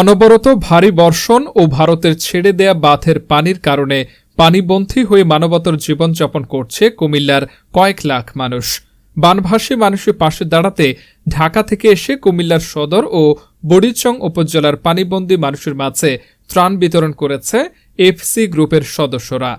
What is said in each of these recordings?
অনবরত ভারী বর্ষণ ও ভারতের ছেড়ে দেয়া বাঁধের পানির কারণে পানিবন্ধী হয়ে মানবতার জীবনযাপন করছে কুমিল্লার কয়েক লাখ মানুষ। বানভাসী মানুষের পাশে দাঁড়াতে ঢাকা থেকে এসে কুমিল্লার সদর ও বড়িচং উপজেলার পানিবন্দী মানুষের মাঝে ত্রাণ বিতরণ করেছে এফসি গ্রুপের সদস্যরা।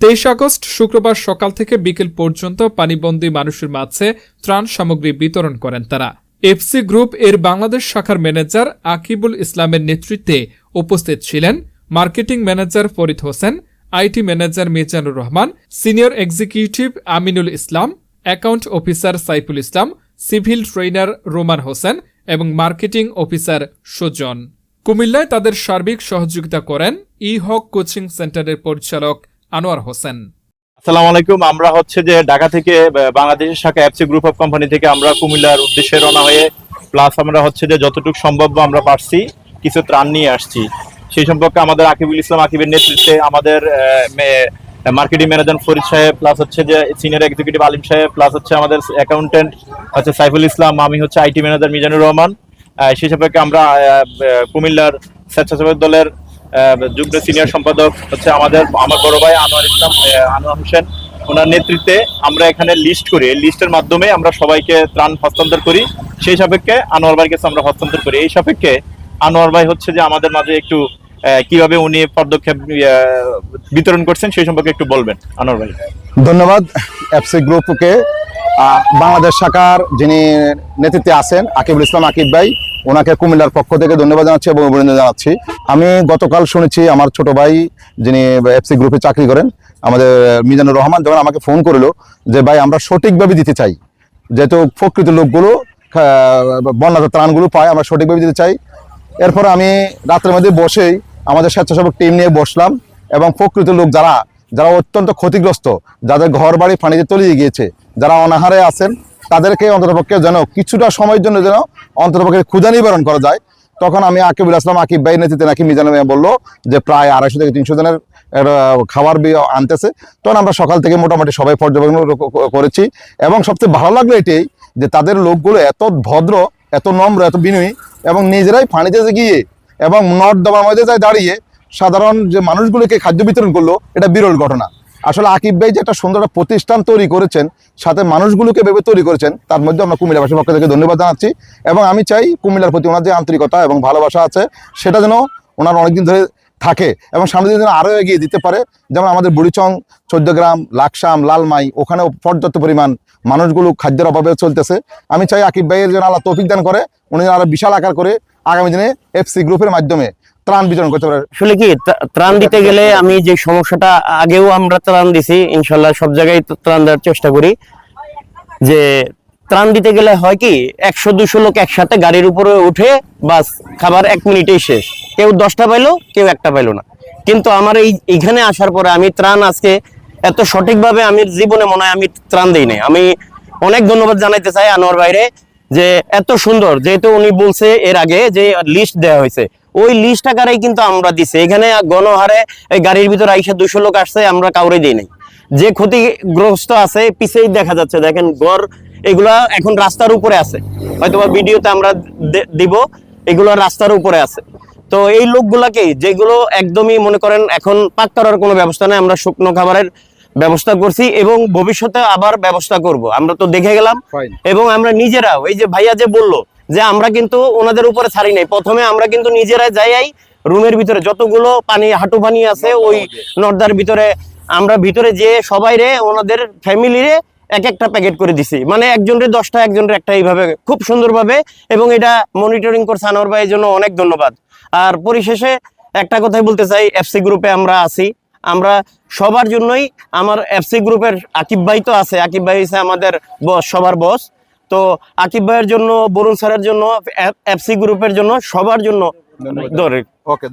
তেইশ আগস্ট শুক্রবার সকাল থেকে বিকেল পর্যন্ত পানিবন্দী মানুষের মাঝে ত্রাণ সামগ্রী বিতরণ করেন তারা। এফসি গ্রুপ এর বাংলাদেশ শাখার ম্যানেজার আকিবুল ইসলামের নেতৃত্বে উপস্থিত ছিলেন marketing manager Farid Hossain, IT manager Mizanur Rahman, senior executive Aminul Islam, account officer Saiful Islam, civil trainer Roman Hossain এবং মার্কেটিং অফিসার সুজন। কুমিল্লায় তাদের সার্বিক সহযোগিতা করেন ই হক কোচিং সেন্টারের পরিচালক আনোয়ার হোসেন। আসসালামু আলাইকুম। আমরা হচ্ছে যে ঢাকা থেকে বাংলাদেশের শাখা অ্যাপসি গ্রুপ অফ কোম্পানি থেকে আমরা কুমিল্লার উদ্দেশ্যে রওনা হয়ে প্লাস আমরা হচ্ছে যে যতটুকু সম্ভব আমরা পারছি, কিছু ত্রাণ নিয়ে আসছি। সেই সম্পর্কে আমাদের আকিবুল ইসলাম আকিবের নেতৃত্বে আমাদের মার্কেটিং ম্যানেজার ফরিদ সাহেব প্লাস হচ্ছে যে সিনিয়র এক্সিকিউটিভ আলিম সাহেব প্লাস হচ্ছে আমাদের অ্যাকাউন্টেন্ট হচ্ছে সাইফুল ইসলাম, আমি হচ্ছে আইটি ম্যানেজার মিজানুর রহমান। সেই সম্পর্কে আমরা কুমিল্লার স্বেচ্ছাসেবক দলের যুগ্ম সিনিয়র সম্পাদক হচ্ছে আমাদের, আমার বড় ভাই আনোয়ার ইসলাম আনোয়ার হোসেন। ওনার নেতৃত্বে আমরা এখানে লিস্ট করি। এই লিস্টের মাধ্যমে আমরা সবাইকে ত্রাণ হস্তান্তর করি। সেই সাপেক্ষে আনোয়ার ভাইয়ের কাছে আমরা হস্তান্তর করি। এই সাপেক্ষে আনোয়ার ভাই হচ্ছে যে আমাদের মাঝে একটু কীভাবে উনি পদক্ষেপ বিতরণ করছেন সেই সম্পর্কে একটু বলবেন আনোয়ার ভাই। ধন্যবাদ এফসি গ্রুপকে বাংলাদেশ শাখার যিনি নেতৃত্বে আছেন, আকিবুল ইসলাম আকিব ভাই ওনাকে কুমিল্লার পক্ষ থেকে ধন্যবাদ জানাচ্ছি এবং অভিনন্দন জানাচ্ছি। আমি গতকাল শুনেছি আমার ছোট ভাই, যিনি এফসি গ্রুপে চাকরি করেন, আমাদের মিজানুর রহমান, যখন আমাকে ফোন করল যে, ভাই, আমরা সঠিকভাবে দিতে চাই। যেহেতু প্রকৃত লোকগুলো বন্যাতে ত্রাণগুলো পায়, আমরা সঠিকভাবে দিতে চাই। এরপর আমি রাত্রের মধ্যে বসেই আমাদের স্বেচ্ছাসেবক টিম নিয়ে বসলাম এবং প্রকৃত লোক যারা যারা অত্যন্ত ক্ষতিগ্রস্ত, যাদের ঘর বাড়ি পানিতে তলিয়ে গিয়েছে, যারা অনাহারে আছেন তাদেরকে অন্ততপক্ষে যেন কিছুটা সময়ের জন্য যেন অন্ততপক্ষে ক্ষুদা নিবারণ করা যায়। তখন আমি আকিবুল আসলাম, আকিব ভাই নেতৃত্বে নাকি মিজান মিয়া বলল যে প্রায় আড়াইশো থেকে তিনশো জনের খাবার আনতেছে। তখন আমরা সকাল থেকে মোটামুটি সবাই পর্যবেক্ষণ করেছি এবং সবচেয়ে ভালো লাগল এটাই যে তাদের লোকগুলো এত ভদ্র, এত নম্র, এত বিনয়ী এবং নিজেরাই পানিতে গিয়ে এবং নর্দমার মধ্যে যায় দাঁড়িয়ে সাধারণ যে মানুষগুলোকে খাদ্য বিতরণ করল, এটা বিরল ঘটনা। আসলে আকিব ভাই যে একটা সুন্দর একটা প্রতিষ্ঠান তৈরি করেছেন, সাথে মানুষগুলোকে ভেবে তৈরি করেছেন, তার মধ্যে আমরা কুমিল্লাবাসীর পক্ষ থেকে ধন্যবাদ জানাচ্ছি। এবং আমি চাই কুমিল্লার প্রতি ওনার যে আন্তরিকতা এবং ভালোবাসা আছে, সেটা যেন ওনার অনেকদিন ধরে থাকে এবং সামনের দিন আরও এগিয়ে দিতে পারে। যেমন আমাদের বুড়িচং চোদ্দ গ্রাম লাকসাম, লালমাই, ওখানেও পর্যাপ্ত পরিমাণ মানুষগুলো খাদ্যের অভাবে চলতেছে। আমি চাই আকিব ভাইয়ের যেন আল্লাহ তৌফিক দান করে, উনি আরও বিশাল আকার করে আগামী দিনে এফসি গ্রুপের মাধ্যমে ত্রাণ বিতরণ করতে পারে। আসলে কি ত্রাণ দিতে গেলে আমি যে সমস্যাটা আগেও আমরা ত্রাণ দিছি, ইনশাল্লাহ সব জায়গায় ত্রাণ দেওয়ার চেষ্টা করি। যে ত্রাণ দিতে গেলে হয় কি, একশো, দুশো লোক একসাথে গাড়ির উপরে উঠে বাস, খাবার এক মিনিটেই শেষ। কেউ দশটা পাইলো, কেউ একটা পাইলো না। কিন্তু আমার এই এখানে আসার পরে আমি ত্রাণ আজকে এত সঠিকভাবে আমি জীবনে মনে হয় আমি ত্রাণ দিই নাই। আমি অনেক ধন্যবাদ জানাইতে চাই আনোয়ার বাইরে যে এত সুন্দর, যেহেতু উনি বলছে এর আগে যে লিস্ট দেওয়া হয়েছে। ওই লিস্ট আকারেই কিন্তু আমরা দিছি। এখানে গণহারে গাড়ির ভিতরে আইসা দুশো লোক আসছে, আমরা কাউরে দিই নাই। যে ক্ষতিগ্রস্ত আছে, পিছেই দেখা যাচ্ছে। দেখেন ঘর, এগুলা এখন রাস্তার উপরে আছে। হয়তো বা ভিডিওতে আমরা দিব, এগুলো রাস্তার উপরে আছে। তো এই লোকগুলাকে যেগুলো একদমই মনে করেন এখন পাক করার কোনো ব্যবস্থা নেই, আমরা শুকনো খাবারের ব্যবস্থা করছি এবং ভবিষ্যতে আবার ব্যবস্থা করব। আমরা তো দেখে গেলাম। এবং আমরা নিজেরা ওই যে ভাইয়া যে বলল যে আমরা কিন্তু ওনাদের উপরে ছাড়ি নাই প্রথমে আমরা কিন্তু নিজেরা যাই রুমের ভিতরে যতগুলো পানি হাঁটু পানি আছে ওই নর্দার ভিতরে আমরা ভিতরে যে সবাই রে ওনাদের ফ্যামিলিরে এক একটা প্যাকেট করে দিছি। মানে একজনের দশটা একজনের একটা এইভাবে খুব সুন্দরভাবে এবং এটা মনিটরিং করছে আনোয়ার ভাই জন্য অনেক ধন্যবাদ। আর পরিশেষে একটা কথাই বলতে চাই এফসি গ্রুপে আমরা আছি। আমরা সবার জন্যই আমার এফসি গ্রুপের আকিব ভাই তো আছে। আকিব ভাই হচ্ছে আমাদের বস সবার বস তো আকিব ভাইয়ের জন্য বরুণ স্যারের জন্য এফসি গ্রুপের জন্য সবার জন্য ধরে। ওকে